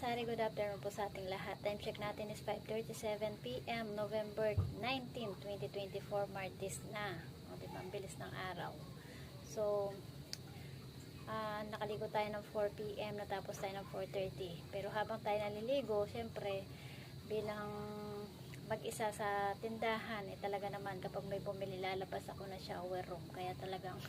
Sari, good afternoon po sa ating lahat. Time check natin is 5.37pm, November 19, 2024, Martis na. O, diba, ang bilis ng araw. So, ah, nakaligo tayo ng 4pm, natapos tayo ng 4.30. Pero habang tayo naliligo, syempre, bilang mag-isa sa tindahan, eh talaga naman kapag may bumili, lalabas ako na shower room. Kaya talagang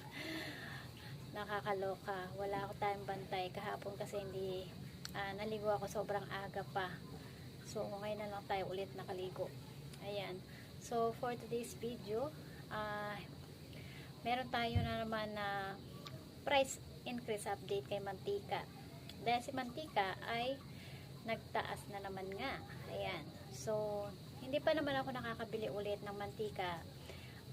nakakaloka. Wala ako tayong bantay. Kahapon kasi hindi ah, naligo ako sobrang aga pa. So, ngayon na lang tayo ulit nakaligo. Ayan. So, for today's video, ah, meron tayo na naman na price increase update kay Mantika. Dahil si Mantika ay nagtaas na naman nga. Ayan. So, hindi pa naman ako nakakabili ulit ng mantika.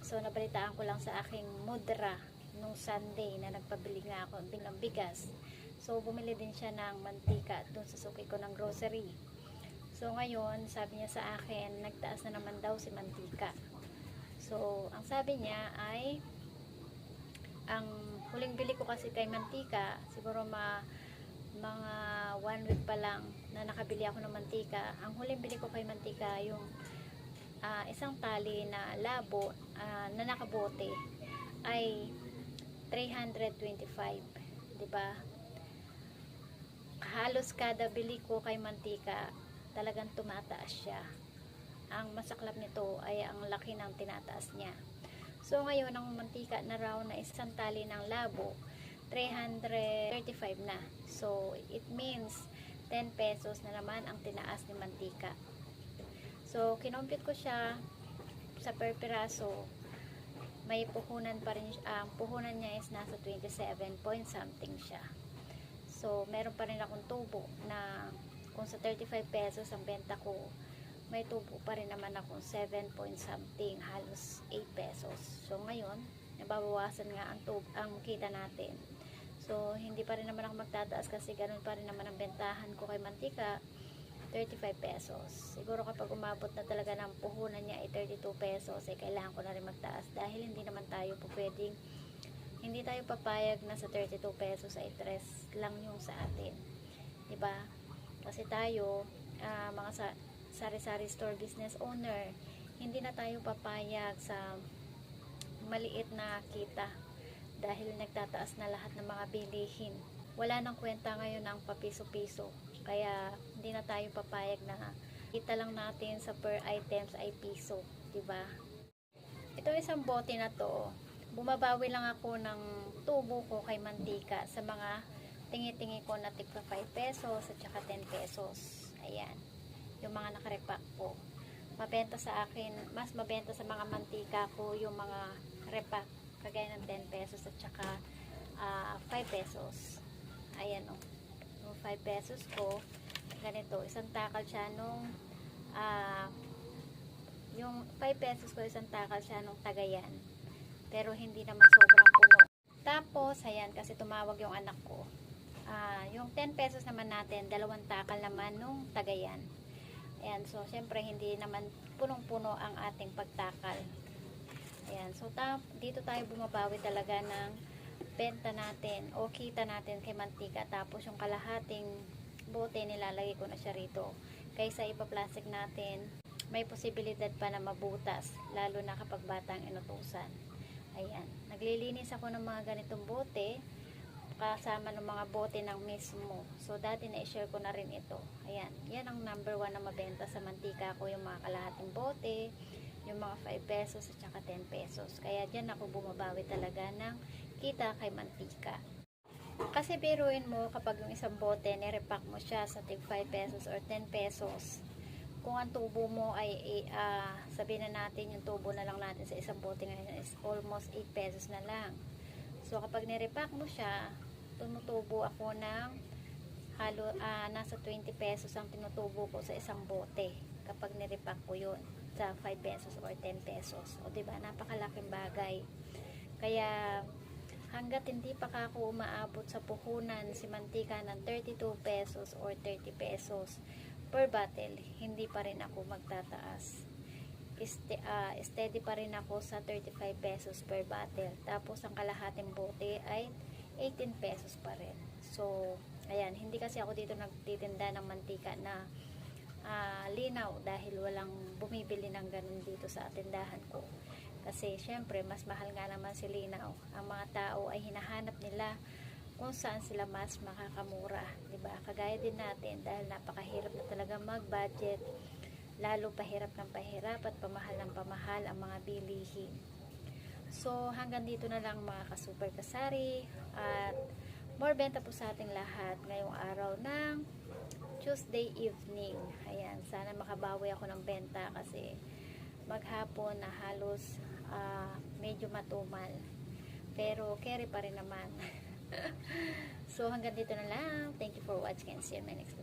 So, nabalitaan ko lang sa aking mudra nung Sunday na nagpabili nga ako ng bigas. So, bumili din siya ng mantika doon sa suki ko ng grocery. So, ngayon, sabi niya sa akin, nagtaas na naman daw si mantika. So, ang sabi niya ay, ang huling bili ko kasi kay mantika, siguro ma, mga one week pa lang na nakabili ako ng mantika. Ang huling bili ko kay mantika, yung ah, isang tali na labo ah, na nakabote ay 325, 'di ba? Halos kada bili ko kay mantika, talagang tumataas siya. Ang masaklap nito ay ang laki ng tinataas niya. So ngayon ang mantika na raw na isang tali ng labo 335 na. So it means 10 pesos na naman ang tinaas ni mantika. So kinompute ko siya sa per piraso may puhunan pa rin ang puhunan niya is nasa 27 point something siya. So meron pa rin akong tubo na kung sa 35 pesos ang benta ko may tubo pa rin naman akong 7 point something halos 8 pesos. So ngayon nababawasan nga ang tub ang kita natin. So, hindi pa rin naman ako magtataas kasi ganun pa rin naman ang bentahan ko kay mantika, 35 pesos. Siguro kapag umabot na talaga ng puhunan niya ay 32 pesos, eh kailangan ko na rin magtaas dahil hindi naman tayo po pwedeng, hindi tayo papayag na sa 32 pesos ay tres lang yung sa atin. 'Di ba? Kasi tayo, ah, mga sa, sari-sari store business owner, hindi na tayo papayag sa maliit na kita dahil nagtataas na lahat ng mga bilihin. Wala nang kwenta ngayon ng papiso-piso. Kaya hindi na tayo papayag na kita lang natin sa per items ay piso, 'di ba? Ito isang bote na to. Bumabawi lang ako ng tubo ko kay mantika sa mga tingi-tingi ko na tigpa 5 pesos at saka 10 pesos. Ayan. Yung mga nakarepack ko. Mabenta sa akin, mas mabenta sa mga mantika ko yung mga repack kagaya ng 10 pesos at saka ah, 5 pesos. Ayan o. Yung 5 pesos ko, ganito, isang takal siya nung ah, yung 5 pesos ko, isang takal siya nung tagayan. Pero hindi naman sobrang puno. Tapos, ayan, kasi tumawag yung anak ko. Ah, yung 10 pesos naman natin, dalawang takal naman nung tagayan. Ayan, so, syempre, hindi naman punong-puno ang ating pagtakal. Ayan, so ta dito tayo bumabawi talaga ng benta natin o kita natin kay mantika tapos yung kalahating bote nilalagay ko na siya rito kaysa ipaplastic natin may posibilidad pa na mabutas lalo na kapag batang inutusan ayan, naglilinis ako ng mga ganitong bote kasama ng mga bote ng mismo so dati na-share ko na rin ito ayan, yan ang number one na mabenta sa mantika ko yung mga kalahating bote yung mga 5 pesos at saka 10 pesos. Kaya dyan ako bumabawi talaga ng kita kay mantika. Kasi biruin mo kapag yung isang bote, nirepack mo siya sa tig 5 pesos or 10 pesos. Kung ang tubo mo ay, ah, sabihin na natin yung tubo na lang natin sa isang bote ngayon is almost 8 pesos na lang. So kapag nirepack mo siya, tumutubo ako ng halo, ah, nasa 20 pesos ang tinutubo ko sa isang bote kapag nirepack ko yun sa 5 pesos or 10 pesos. O, di ba Napakalaking bagay. Kaya, hanggat hindi pa ako umaabot sa puhunan si mantika ng 32 pesos or 30 pesos per bottle, hindi pa rin ako magtataas. Este, ah, steady pa rin ako sa 35 pesos per bottle. Tapos, ang kalahating bote ay 18 pesos pa rin. So, Ayan, hindi kasi ako dito nagtitinda ng mantika na ah, linaw dahil walang bumibili ng ganun dito sa tindahan ko. Kasi syempre, mas mahal nga naman si linaw. Ang mga tao ay hinahanap nila kung saan sila mas makakamura. 'di ba Kagaya din natin dahil napakahirap na talaga mag-budget. Lalo pahirap ng pahirap at pamahal ng pamahal ang mga bilihin. So, hanggang dito na lang mga ka-super kasari. At more benta po sa ating lahat ngayong araw ng Tuesday evening. Ayan, sana makabawi ako ng benta kasi maghapon na halos ah, medyo matumal. Pero carry pa rin naman. so hanggang dito na lang. Thank you for watching and see you in my next